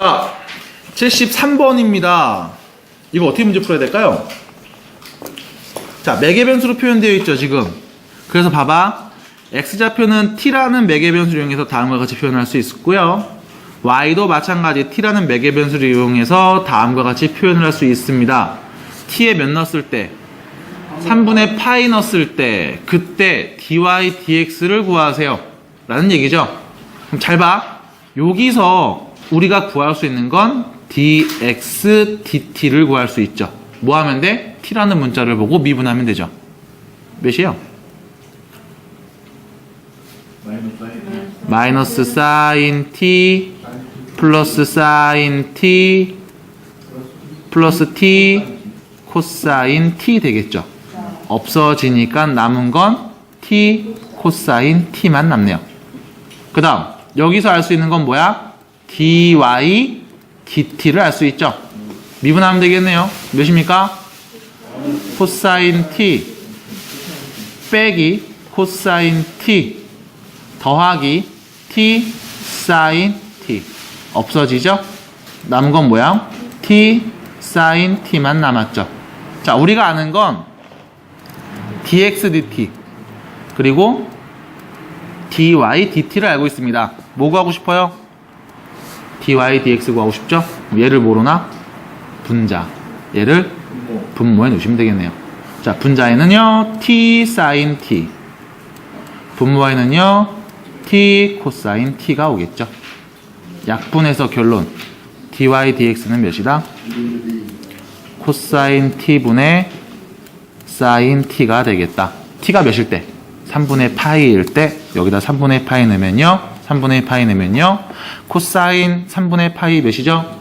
자, 73번입니다. 이거 어떻게 문제 풀어야 될까요? 자, 매개 변수로 표현되어 있죠, 지금. 그래서 봐봐. x좌표는 t라는 매개 변수를 이용해서 다음과 같이 표현할 수 있고요. y도 마찬가지 t라는 매개 변수를 이용해서 다음과 같이 표현을 할 수 있습니다. t에 몇 넣었을 때? 3분의 파이 넣었을 때 그때 dy dx를 구하세요. 라는 얘기죠. 그럼 잘 봐. 여기서 우리가 구할 수 있는 건 dx dt를 구할 수 있죠. 뭐 하면 돼? t라는 문자를 보고 미분하면 되죠. 몇이에요? 마이너스 사인 t 플러스 사인 t 플러스 t 코사인 t 되겠죠. 없어지니까 남은 건 t 코사인 t만 남네요. 그 다음 여기서 알 수 있는 건 뭐야? Dy dt를 알 수 있죠. 미분하면 되겠네요. 몇입니까? 코사인 t 빼기 코사인 t 더하기 t 사인 t 없어지죠? 남은 건 뭐야? t 사인 t만 남았죠. 자, 우리가 아는 건 dx dt 그리고 dy dt를 알고 있습니다. 뭐 구하고 싶어요? Dy dx 구하고 싶죠? 얘를 모르나? 분자. 얘를 분모에 놓으시면 되겠네요. 자, 분자에는요, t 사인 t. 분모에는요, t 코사인 t가 오겠죠. 약분해서 결론. dy dx는 몇이다? 코사인 t분의 사인 t가 되겠다. t가 몇일 때? 3분의 파이일 때 여기다 3분의 파이 넣으면요. 3분의 파이 넣으면요. 코사인 3분의 파이 몇이죠?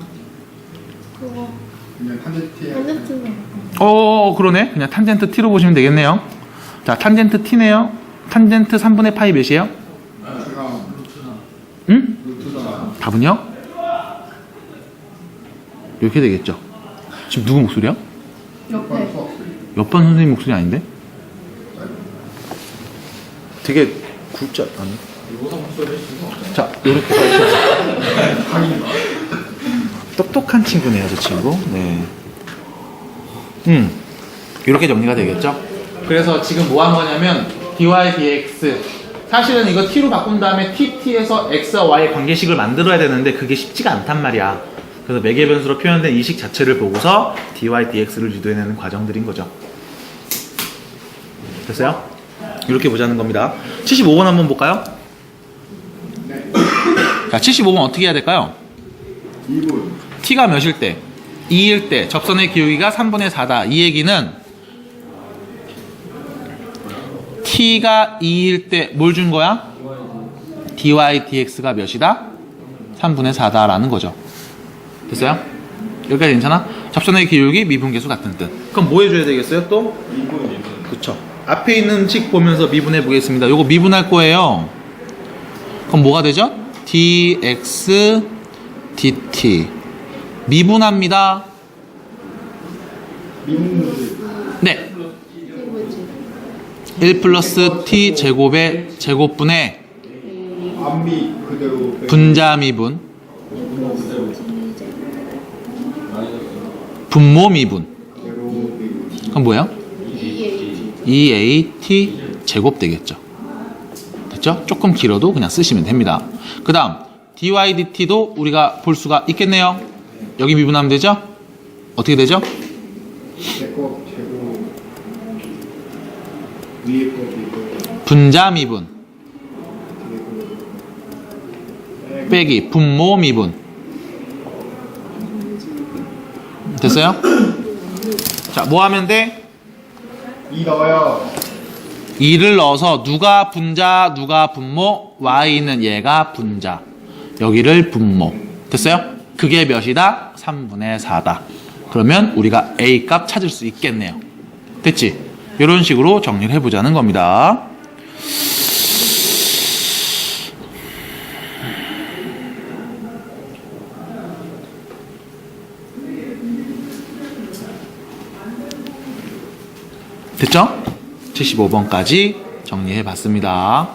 그거 그냥 탄젠트에 탄젠트는 어, 그러네. 그냥 탄젠트 t로 보시면 되겠네요. 자, 탄젠트 t네요. 탄젠트 3분의 파이 몇이에요? 루트가 응? 답은요? 이렇게 되겠죠. 지금 누구 목소리야? 옆에 옆반 선생님 목소리 아닌데? 되게 굵지 않니? 자, 이렇게 똑똑한 친구네요, 저 친구. 네. 음, 이렇게 정리가 되겠죠? 그래서 지금 뭐 한 거냐면 dy dx 사실은 이거 t로 바꾼 다음에 tt에서 x와 y 관계식을 만들어야 되는데 그게 쉽지가 않단 말이야. 그래서 매개 변수로 표현된 이식 자체를 보고서 dy dx를 유도해내는 과정들인 거죠. 됐어요? 이렇게 보자는 겁니다. 75번 한번 볼까요? 자, 75번 어떻게 해야 될까요? 2분 t가 몇일 때? 2일 때 접선의 기울기가 3분의 4다. 이 얘기는 t가 2일 때 뭘 준 거야? dy dx가 몇이다? 3분의 4다라는 거죠. 됐어요? 여기까지 괜찮아? 접선의 기울기 미분계수 같은 뜻. 그럼 뭐 해줘야 되겠어요? 또? 2분 2분 그쵸. 앞에 있는 식 보면서 미분해 보겠습니다. 요거 미분할 거예요. 그럼 뭐가 되죠? Dx dt 미분합니다. 네. 이거지 1 플러스 t 제곱의 제곱분의 분자 미분, 분모 미분. 그럼 뭐예요? EA 2at 제곱 되겠죠. 됐죠? 조금 길어도 그냥 쓰시면 됩니다. 그 다음 dy dt도 우리가 볼 수가 있겠네요. 여기 미분하면 되죠? 어떻게 되죠? 분자 미분 빼기 분모 미분 됐어요? 자, 뭐 하면 돼? 2 넣어요 2를 넣어서 누가 분자, 누가 분모, y는 얘가 분자. 여기를 분모. 됐어요? 그게 몇이다? 3분의 4다. 그러면 우리가 a 값 찾을 수 있겠네요. 됐지? 이런 식으로 정리를 해보자는 겁니다. 됐죠? 75번까지 정리해 봤습니다.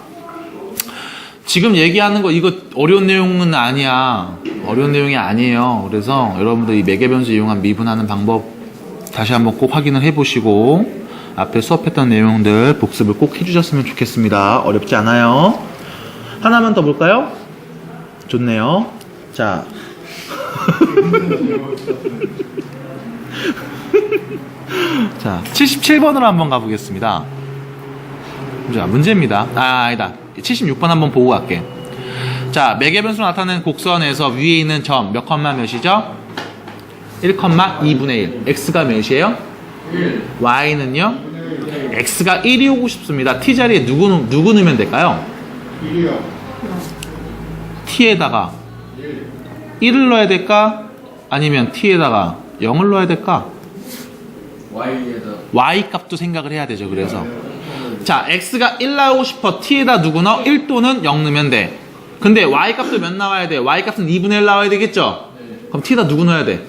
지금 얘기하는 거 이거 어려운 내용은 아니야. 어려운 내용이 아니에요. 그래서 여러분들 이 매개 변수 이용한 미분하는 방법 다시 한번 꼭 확인을 해 보시고 앞에 수업했던 내용들 복습을 꼭 해 주셨으면 좋겠습니다. 어렵지 않아요. 하나만 더 볼까요? 좋네요. 자. 자, 77번으로 한번 가보겠습니다. 자, 문제입니다. 아, 아니다. 76번 한번 보고 갈게. 자, 매개 변수 나타내는 곡선에서 위에 있는 점 몇 컴마 몇이죠? 1,2분의 1. x가 몇이에요? y는요? x가 1이 오고 싶습니다. t 자리에 누구, 넣- 누구 넣으면 될까요? 1이요. t에다가 1을 넣어야 될까? 아니면 t에다가 0을 넣어야 될까? Y에다 y 값도 생각을 해야 되죠. 그래서 자 x가 1 나오고 싶어 t에다 누구 넣어? 1 또는 0 넣으면 돼. 근데 y 값도 몇 나와야 돼? y 값은 2분의 1 나와야 되겠죠? 그럼 t에다 누구 넣어야 돼?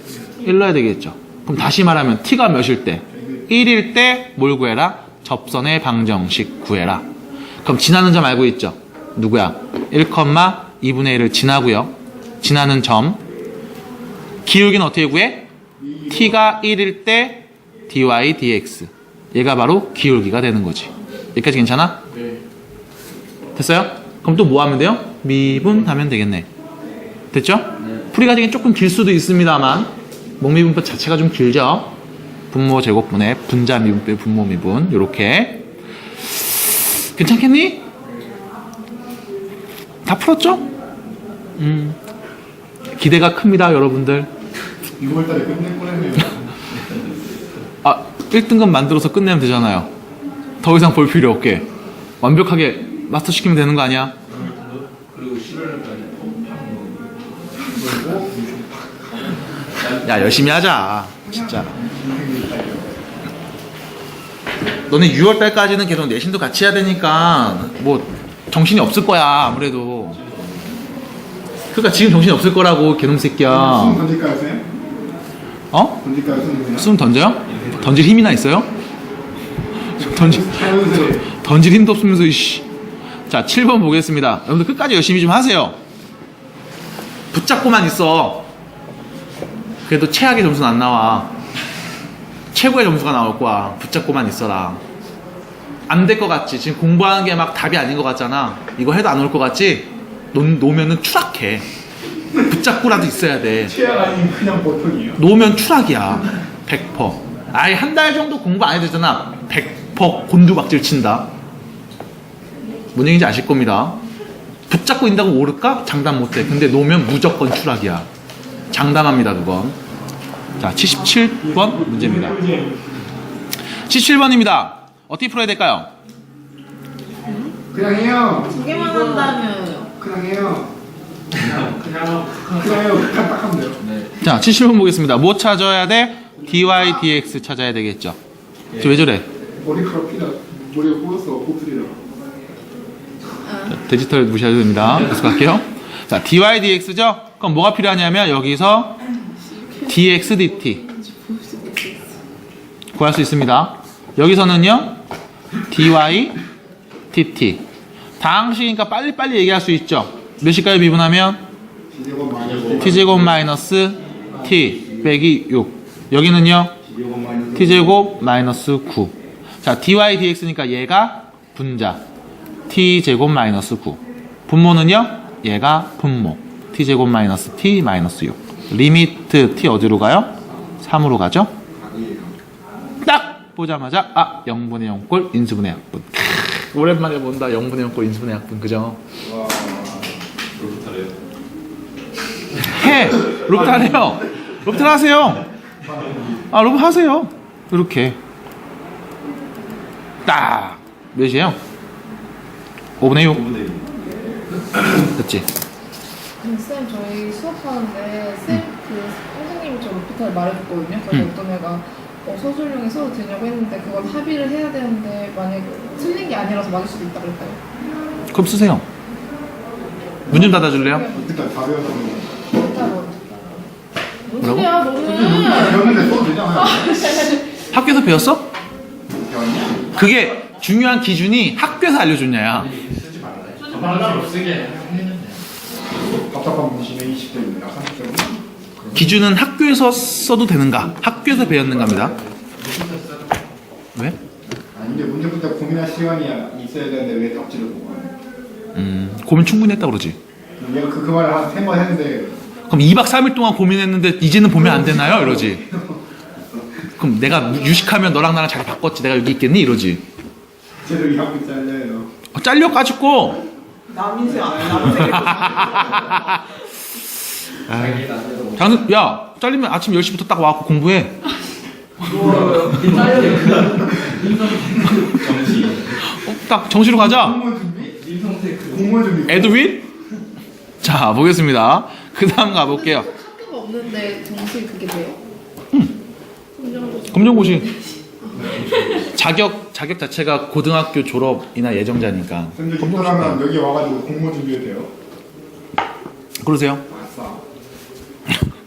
1 넣어야 되겠죠. 그럼 다시 말하면 t가 몇일 때? 1일 때 뭘 구해라? 접선의 방정식 구해라. 그럼 지나는 점 알고 있죠? 누구야? 1, 2분의 1을 지나고요. 지나는 점. 기울기는 어떻게 구해? t가 1일 때 dy dx 얘가 바로 기울기가 되는 거지 여기까지 괜찮아? 네. 됐어요? 그럼 또 뭐 하면 돼요? 미분 하면 되겠네 됐죠? 풀이 과정이 조금 길 수도 있습니다만 목미분법 자체가 좀 길죠 분모 제곱분의 분자 미분 빼 분모 미분 요렇게 괜찮겠니? 다 풀었죠? 음 기대가 큽니다 여러분들 6월달에 끝낼 뻔했네요. 아, 1등급 만들어서 끝내면 되잖아요. 더 이상 볼 필요 없게. 완벽하게 마스터 시키면 되는 거 아니야? 그리고 11월까지 야, 열심히 하자. 진짜. 너네 6월달까지는 계속 내신도 같이 해야 되니까, 뭐, 정신이 없을 거야, 아무래도. 그러니까 지금 정신이 없을 거라고, 개놈 숨 새끼야. 던질까요, 쌤? 어? 던질까요, 그냥? 숨 던져요? 던질 힘이나 있어요? 던질. 던질 힘도 없으면서 이씨. 자, 7번 보겠습니다. 여러분들 끝까지 열심히 좀 하세요. 붙잡고만 있어. 그래도 최악의 점수는 안 나와. 최고의 점수가 나올 거야. 붙잡고만 있어라. 안 될 것 같지? 지금 공부하는 게 막 답이 아닌 것 같잖아. 이거 해도 안 올 것 같지? 놓, 놓으면은 추락해. 붙잡고라도 있어야 돼. 최악 아니면 그냥 보통이에요. 놓으면 추락이야. 100%. 아예 한 달 정도 공부 안 해도 되잖아. 100% 곤두박질 친다. 뭔 얘기인지 아실 겁니다. 붙잡고 있다고 오를까? 장담 못해. 근데 놓으면 무조건 추락이야. 장담합니다, 그건. 자, 77번 문제입니다. 77번입니다. 어떻게 풀어야 될까요? 그냥 해요. 두 개만 한다면 그냥 해요. 그냥 그냥 그냥 해요. 그냥 딱 하면 돼요. 네. 자, 77번 보겠습니다. 뭐 찾아야 돼? dy, dx 찾아야 되겠죠. 저왜 저래? 머리카락 피다. 머리가 꼬였어. 꼬투리랑. 디지털 무시하셔도 됩니다. 계속 갈게요. 자, dy dx죠? 그럼 뭐가 필요하냐면 여기서 dx dt 구할 수 있습니다. 여기서는요 dy dt 다항식이니까 빨리빨리 얘기할 수 있죠. 몇일까요 미분하면 이제건 마이너스. t제곱 마이너스 t 빼기 6 여기는요 t제곱 마이너스 9. 자, dy dx니까 얘가 분자. t제곱 마이너스 9. 분모는요? 얘가 분모. t제곱 마이너스 t 마이너스 6. 리미트 t 어디로 가요? 3으로 가죠? 딱 보자마자 아 0분의 0꼴 인수분의 약분. 크, 오랜만에 본다 0분의 0꼴 인수분의 약분 그죠? 해 로봇 하래요. 로봇 하세요. 아, 로봇 하세요. 이렇게. 딱. 몇이에요? 5분의 6. 됐지? 근데 쌤 저희 수업하는데 쌤그 선생님이 저 로피탈 말해줬거든요. 그래서 음. 어떤 애가 어, 소설용에 써도 되냐고 했는데 그건 합의를 해야 되는데 만약에 틀린 게 아니라서 맞을 수도 있다 그랬어요. 그럼 쓰세요. 문 좀 닫아줄래요? 일단 다 배웠던 일단 뭐. 뭔 뭐라고? 소리야 너는. 거. 배웠는데 써도 되잖아요. 학교에서 배웠어? 그게 중요한 기준이 학교에서 알려줬냐야. 쓰지 말라. 쓰지 쓰게 했는데. 답답한 분이시네 20대입니다 30대입니다 기준은 학교에서 써도 되는가? 학교에서 배웠는가입니다. 왜? 아니 근데 문제부터 고민할 시간이 있어야 되는데 왜 답지를 못 하냐 음, 고민 충분히 했다 그러지. 얘가 그, 그 말을 한 세 번 했는데 그럼 2박 3일 동안 고민했는데 이제는 보면 안 되나요? 이러지. 그럼 내가 유식하면 너랑 나랑 자리 바꿨지. 내가 여기 있겠니? 이러지. 쟤도 일하고 있잖아요 어, 잘려 가지고 남인생 장수 야 잘리면 아침 10시부터 딱 와갖고 공부해. 어, 딱 정시로 가자. 공무원 준비 에드윈? 자 보겠습니다. 그 다음 가볼게요. 학교가 없는데 정시 그게 돼요? 검정고시. 자격 자격 자체가 고등학교 졸업이나 예정자니까. 근데 doktor하면 여기 와가지고 공무원 준비해도 돼요? 그러세요? 아싸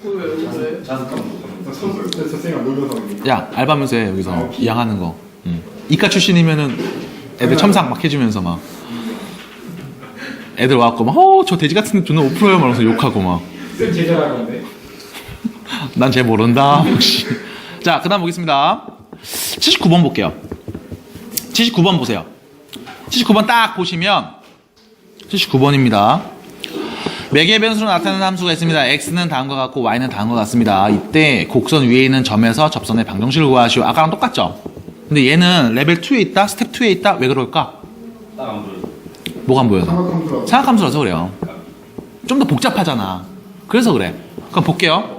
왜 잠깐 저 선수 저 선생님 놀려서 야 알바면서 해 여기서 아, 오케이. 양하는 거. 응. 이과 출신이면은 애들 첨삭 막 해주면서 막. 애들 와갖고 막, 어, 저 돼지 같은 데 존나 오프로요 말하면서 욕하고 막. 쌤 제자라 건데 난쟤 모른다. 혹시. 자, 그 다음 보겠습니다. 79번 볼게요. 79번 보세요. 79번 딱 보시면, 79번입니다. 매개 변수로 나타나는 함수가 있습니다. x는 다음과 같고 y는 다음과 같습니다. 이때 곡선 위에 있는 점에서 접선의 방정식을 구하시오. 아까랑 똑같죠? 근데 얘는 레벨 2에 있다, 스텝 2에 있다. 왜 그럴까? 딱안 보여 뭐가 안 보여서? 삼각함수라서 그래요. 좀 더 복잡하잖아. 그래서 그래. 그럼 볼게요.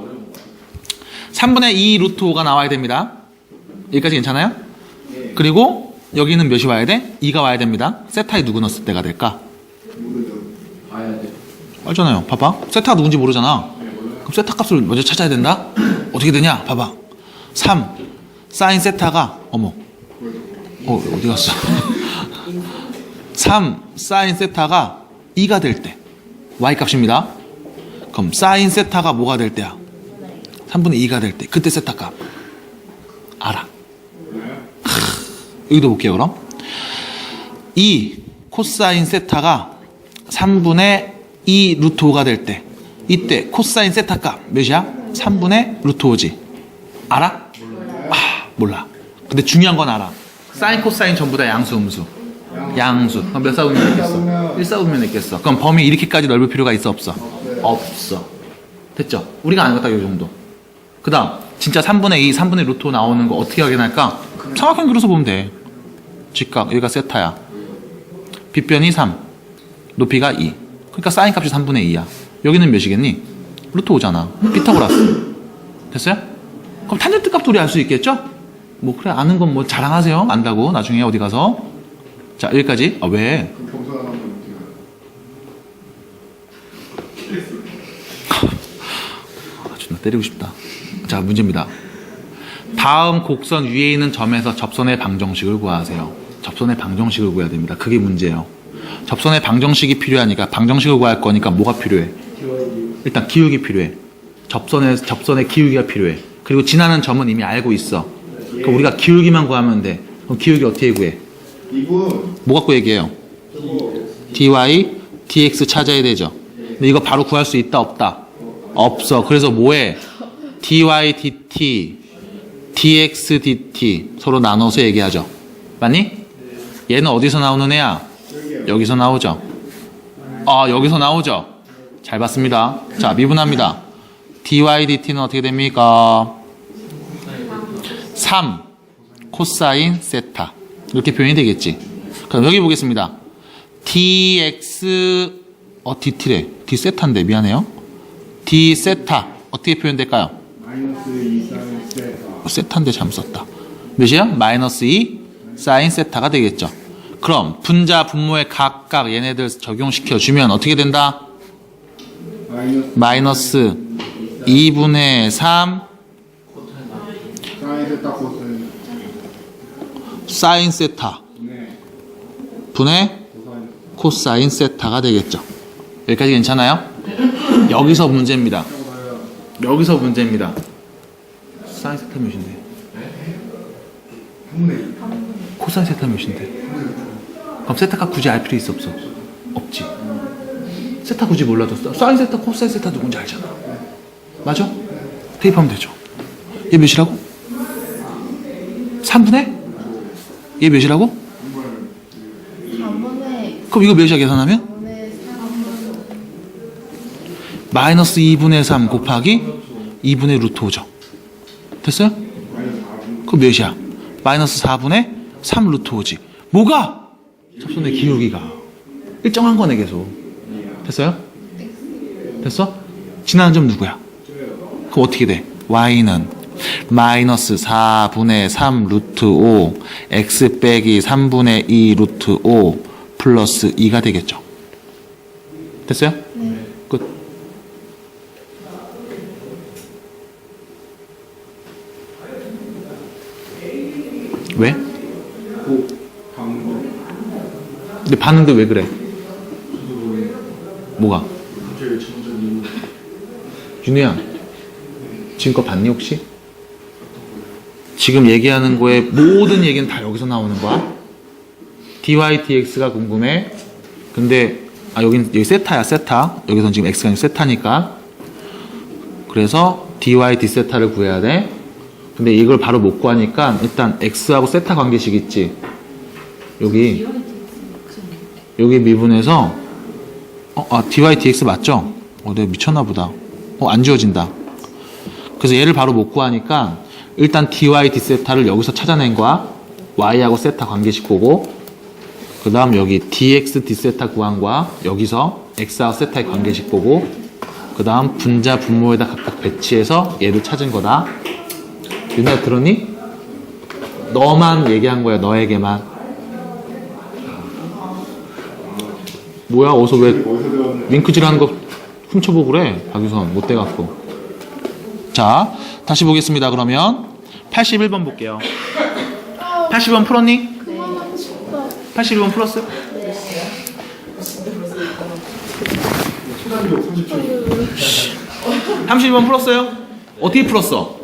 3분의 2 루트 5가 나와야 됩니다. 여기까지 괜찮아요? 그리고 여기는 몇이 와야 돼? 2가 와야 됩니다. 세타에 누구 넣었을 때가 될까? 알잖아요. 봐봐. 세타가 누군지 모르잖아. 그럼 세타 값을 먼저 찾아야 된다? 어떻게 되냐? 봐봐. 3. 사인 세타가, 어머. 어, 어디 갔어? 3. 사인 세타가 2가 될 때. y 값입니다. 그럼 사인 세타가 뭐가 될 때야? 3분의 2가 될 때. 그때 세타 값. 알아. 크, 여기도 볼게요, 그럼. 2. 코사인 세타가 3분의 2 루트 5가 될 때. 이때 코사인 세타 값 몇이야? 3분의 루트 5지. 알아? 아, 몰라. 근데 중요한 건 알아. 사인, 코사인 전부 다 양수, 음수. 양수. 그럼 몇 사분면 있겠어? 1 사분면 있겠어. 그럼 범위 이렇게까지 넓을 필요가 있어, 없어? 없어. 됐죠? 우리가 아는 거딱이 정도. 그 다음, 진짜 3분의 2, 3분의 루트 5 나오는 거 어떻게 확인할까? 정확하게 그려서 보면 돼. 직각, 여기가 세타야. 빗변이 3, 높이가 2. 그러니까 사인 값이 3분의 2야. 여기는 몇이겠니? 루트 5잖아. 피타고라스. 됐어요? 그럼 탄젠트 값도 우리 알 수 있겠죠? 뭐 그래 아는 건 뭐 자랑하세요. 안다고 나중에 어디 가서. 자 여기까지. 아 왜? 아, 존나 때리고 싶다. 자 문제입니다. 다음 곡선 위에 있는 점에서 접선의 방정식을 구하세요. 접선의 방정식을 구해야 됩니다. 그게 문제예요. 접선의 방정식이 필요하니까 방정식을 구할 거니까 뭐가 필요해? 일단 기울기 필요해. 접선의 접선의 기울기가 필요해. 그리고 지나는 점은 이미 알고 있어. 그럼 우리가 기울기만 구하면 돼. 그럼 기울기 어떻게 구해? 뭐 갖고 얘기해요? dy, dx 찾아야 되죠. 근데 이거 바로 구할 수 있다 없다? 없어. 그래서 뭐해? Dy, dt, dx, dt 서로 나눠서 얘기하죠. 맞니? 얘는 어디서 나오는 애야? 여기서 나오죠. 아 여기서 나오죠. 잘 봤습니다. 자 미분합니다. dy, dt는 어떻게 됩니까? 3 코사인 세타 이렇게 표현이 되겠지. 그럼 여기 보겠습니다. dx 어 dt래 d 세타인데 미안해요. d 세타 어떻게 표현될까요? 마이너스 2 사인 세타 세타인데 잘못 썼다. 몇이야? 마이너스 2 사인 세타가 되겠죠. 그럼 분자 분모에 각각 얘네들 적용시켜 주면 어떻게 된다? 마이너스 마이너스 2분의 3 사인 세타 분의 코사인 세타가 되겠죠. 여기까지 괜찮아요? 여기서 문제입니다. 여기서 문제입니다. 사인 세타 몇인데? 3분의 2 코사인 세타 몇인데? 그럼 세타가 굳이 알 필요 있어 없어? 없지. 세타 굳이 몰라도 사- 사인 세타, 코사인 세타 누군지 알잖아. 맞아? 대입하면 되죠. 얘 몇이라고? 3분의? 얘 몇이라고? 4분의 그럼 이거 몇이야 계산하면? 4분의 3 마이너스 2분의 3 곱하기 2분의 루트 5죠. 됐어요? 그럼 몇이야? 마이너스 4분의 3 루트 5지. 뭐가? 접선의 기울기가. 일정한 거네 계속. 됐어요? 됐어? 지나는 점 누구야? 그럼 어떻게 돼? y는 마이너스 4분의 3 루트 5 x 빼기 3분의 2 루트 5 플러스 2가 되겠죠. 됐어요? 끝. 왜? 근데 봤는데 왜 그래? 뭐가? 윤우야, 지금껏 봤니 혹시? 지금 얘기하는 거에 모든 얘기는 다 여기서 나오는 거야? dy dx가 궁금해. 근데 아 여긴 여기 세타야 세타. 여기선 지금 x가 아니라 세타니까. 그래서 dy d 세타를 구해야 돼. 근데 이걸 바로 못 구하니까 일단 x하고 세타 관계식 있지. 여기 여기 미분해서 어, 아, dy dx 맞죠? 어, 내가 미쳤나 보다. 어, 안 지워진다. 그래서 얘를 바로 못 구하니까 일단 dy d 세타를 여기서 찾아낸 거야. y하고 세타 관계식 보고 그 다음 여기 dx d 세타 구한 거야. 여기서 x하고 세타의 관계식 보고 그 다음 분자 분모에다 각각 배치해서 얘를 찾은 거다. 윤아 들었니? 너만 얘기한 거야. 너에게만. 뭐야 어서 왜 링크질하는 거 훔쳐보고 그래 박유선 못 돼갖고 자 다시 보겠습니다 그러면 81번 볼게요 80번 풀었니? 그만하고 싶다 81번 풀었어? 30초 31번 풀었어요? 어떻게 풀었어?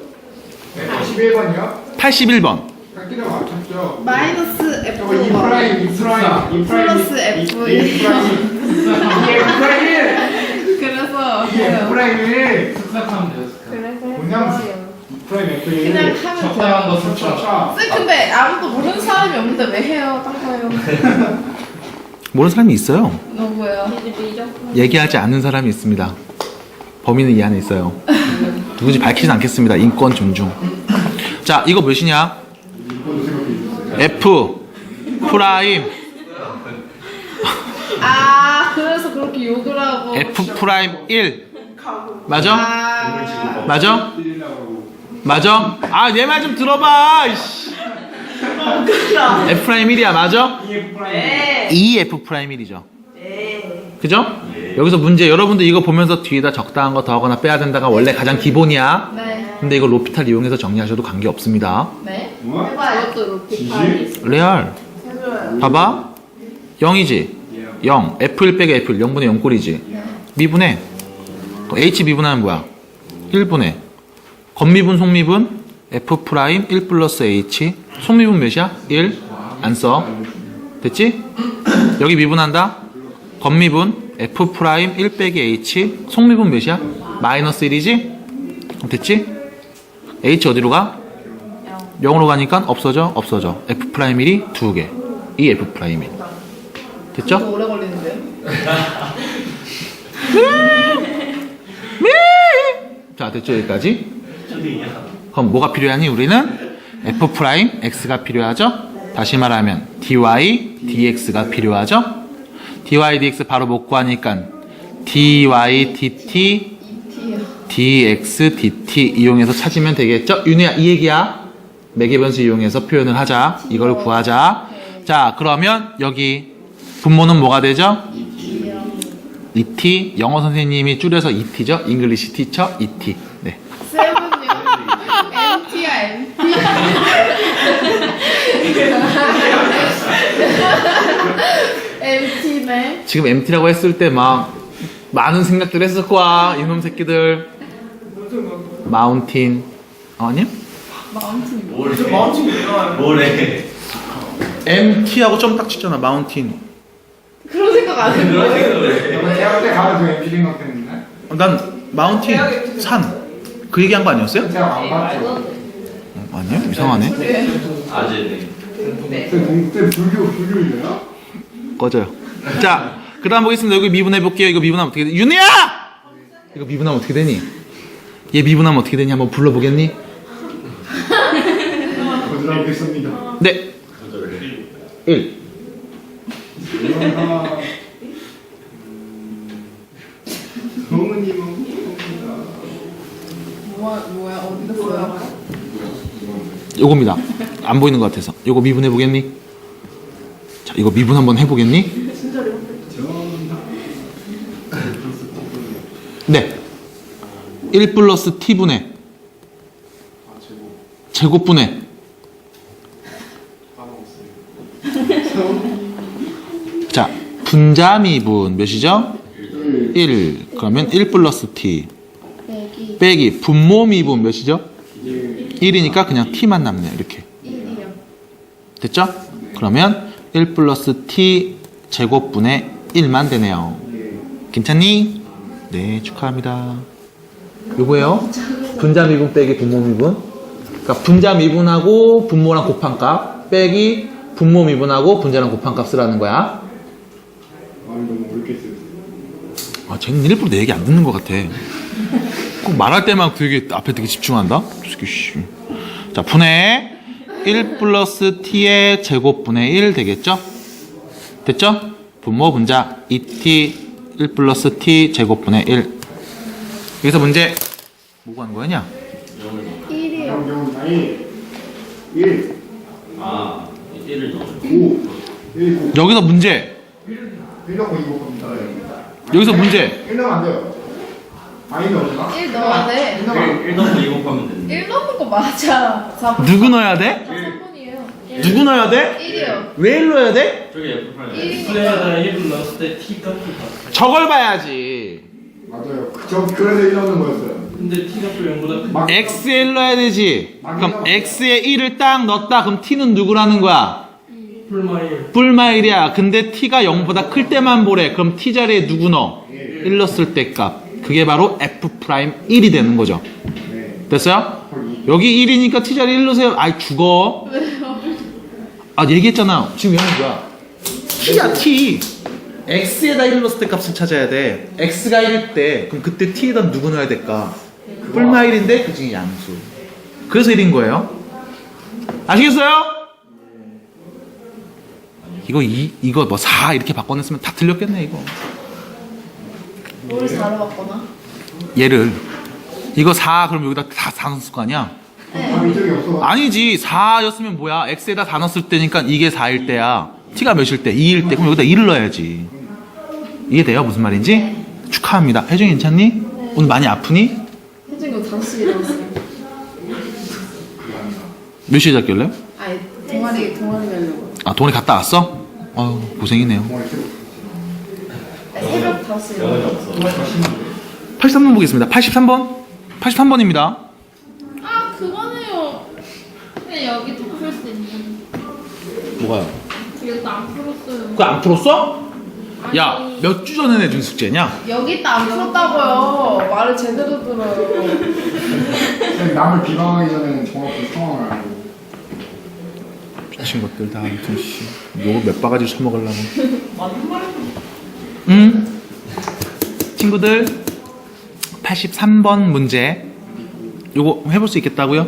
11번이요? 81번. 깎기를 맞췄죠? 마이너스 저거 F 프라임 이 프라임 이 프라임 플러스 F. 이 프라임. 이게 프라임. 그래서 이게 프라임을 습삭하면 돼요. 그래서 그냥 했어요. 프라임 F를 그냥 하면 적당한 거. 차쌤 근데 아무도 모르는 사람이 없는데 왜 해요? 딴 거요. 모르는 사람이 있어요. 누구예요? 얘기하지 않는 사람이 있습니다. 범인은 이 안에 있어요. 누군지 밝히진 않겠습니다. 인권 존중 자 이거 몇이냐 F 프라임 아 그래서 그렇게 욕을 하고 F 프라임 1 맞아? 아 맞아? 맞아? 아, 내말좀 들어봐. 이씨. F 프라임 1이야, 맞아? 네. 2 F 프라임 1이죠. 그죠? 여기서 문제, 여러분들 이거 보면서 뒤에다 적당한 거 더하거나 빼야 된다가 원래 가장 기본이야. 네. 근데 이거 로피탈 이용해서 정리하셔도 관계 없습니다. 네? 뭐? 해봐요 또 로피탈 레알. 해줘요 봐봐. 0이지? 0. F1 빼기 F1, 0분의 0 꼴이지? 미분해. 그럼 H 미분하면 뭐야? 1분해. 건미분, 속미분? F 프라임 1 플러스 H. 속미분 몇이야? 1. 안 써. 됐지? 여기 미분한다? 건미분 F 프라임 1 빼기 H. 속미분 몇이야? 마이너스 1이지? 됐지? H 어디로 가? 0 으로 가니까 없어져? 없어져. F 프라임 1이 두 개. 이 F 프라임 1. 됐죠? 더 오래 걸리는데요? 자, 됐죠? 여기까지? 그럼 뭐가 필요하니? 우리는 f 프라임 x가 필요하죠? 다시 말하면 dy dx가 필요하죠? dy dx 바로 못 구하니까 dy dt dx dt 이용해서 찾으면 되겠죠? 윤희야, 이 얘기야. 매개 변수 이용해서 표현을 하자. 이걸 구하자. 자, 그러면 여기 분모는 뭐가 되죠? ET, 영어 선생님이 줄여서 ET죠? 잉글리시 티처 ET. 네. 세븐요 MT야 MT MT네 지금 MT라고 했을 때 막 많은 생각들 했을 거야. 이놈 새끼들. 마운틴. 아니? 마음치 뭐야? 뭐래? MT하고 좀딱 치잖아. 마운틴. 그런 생각 안 해봐요. 대학 때 가도 저 MP 생각했는데 어, 난 마운틴 산그 얘기한 거 아니었어요? 제가 안 봤죠 어, 아니요 이상하네 아재 네. 그때 불교 불교이래요? 꺼져요 자 그다음 보겠습니다 여기 미분해 볼게요 이거 미분하면 어떻게 돼 윤희야 이거 미분하면 어떻게 되니 얘 미분하면 어떻게 되니 한번 불러보겠니 거절하겠습니다 네 1. 이런가 성우님은 뭐야, 뭐야, 어디 갔어요? 요겁니다. 안 보이는 것 같아서. 요거 미분해 보겠니? 자, 이거 미분 한번 해 보겠니? 네. 1 플러스 t분의 제곱 분의 자, 분자미분 몇이죠? 1. 그러면 1 플러스 t 빼기 분모미분 몇이죠? 1이니까 그냥 t만 남네요. 이렇게. 1이요. 됐죠? 그러면 1 플러스 t 제곱분의 1만 되네요. 괜찮니? 네, 축하합니다. 요거예요. 분자 미분 빼기 분모 미분. 그러니까 분자 미분하고 분모랑 곱한 값 빼기 분모 미분하고 분자랑 곱한 값 쓰라는 거야. 아, 쟤는 일부러 내 얘기 안 듣는 것 같아. 꼭 말할 때만 되게 앞에 되게 집중한다? 자, 분의 1 플러스 t의 제곱분의 1 되겠죠? 됐죠? 분모 분자 2t 1 플러스 t 제곱분의 1. 여기서 문제 뭐가 하는 거냐? 1이요. 영영 나이 1 아 1을 넣어 9 1 9 여기서 문제. 1 넣고 이거 겁니다 여기서 문제. 1 넣으면 안 돼요 아니 넣었나? 1 넣어야 돼. 1 넣으면 1 넣고 이거 하면 되는데 1 넣는 거 맞아. 4번. 누구 넣어야 돼? 3번이에요. 누구 넣어야 돼? 1이요. 왜1 넣어야 돼? 저기 F8 일이니까. X에다 1을 넣었을 때 T가 큰 저걸 봐야지. 맞아요 그- 저 그래서 1 넣는 거였어요 근데 T가 또 0보다 큰 막- x에 1 넣어야 되지. 그럼 x에 1을 딱 넣었다. 그럼 t는 누구라는 거야? 풀마일 뿔마일이야. 근데 t가 0보다 클 때만 보래. 그럼 t 자리에 누구 넣어? 1 넣었을 때 값. 그게 바로 f 프라임 1이 되는 거죠. 네 됐어요? 여기 1이니까 t 자리에 1 넣으세요. 아이 죽어. 아 얘기했잖아. 지금 얘는 뭐야? t야 t. x에다 1 넣었을 때 값을 찾아야 돼. x가 1일 때 그럼 그때 t에다 누구 넣어야 될까? 뿔마일인데 그 중에 양수. 그래서 1인 거예요. 아시겠어요? 이거 이 이거 뭐 4 이렇게 바꿔냈으면 다 틀렸겠네 이거. 뭘 사러 왔거나? 얘를 이거 4 그럼 여기다 다 4 넣었을 거 아니야? 이쪽에 없어 아니지 4였으면 뭐야 x에다 4 넣었을 때니까 이게 4일 때야 t가 몇일 때? 2일 때 그럼 여기다 2를 넣어야지 이해돼요 무슨 말인지? 축하합니다 혜정이 괜찮니? 오늘 많이 아프니? 혜진이 5시 일어났어요. 몇 시에 잤길래? 아니, 동아리, 동아리 가려고. 아 동네 갔다 왔어? 아유 고생이네요 새벽 5시 일어났어요. 83번 보겠습니다 83번 83번입니다 아, 그거네요. 근데 여기 풀수 있는. 뭐가요? 이것도 안 풀었어요. 그거 안 풀었어? 아니, 야몇주 전에 내준 숙제냐? 여기 있다 안 풀었다고요. 말을 제대로 들어요. 쌤, 남을 비방하기 전에는 정확히 상황을 알고 미친 것들 다 아무튼 씨 욕을 몇 바가지 맞는 말이죠. 음 친구들 83번 문제 요거 해볼 수 있겠다고요?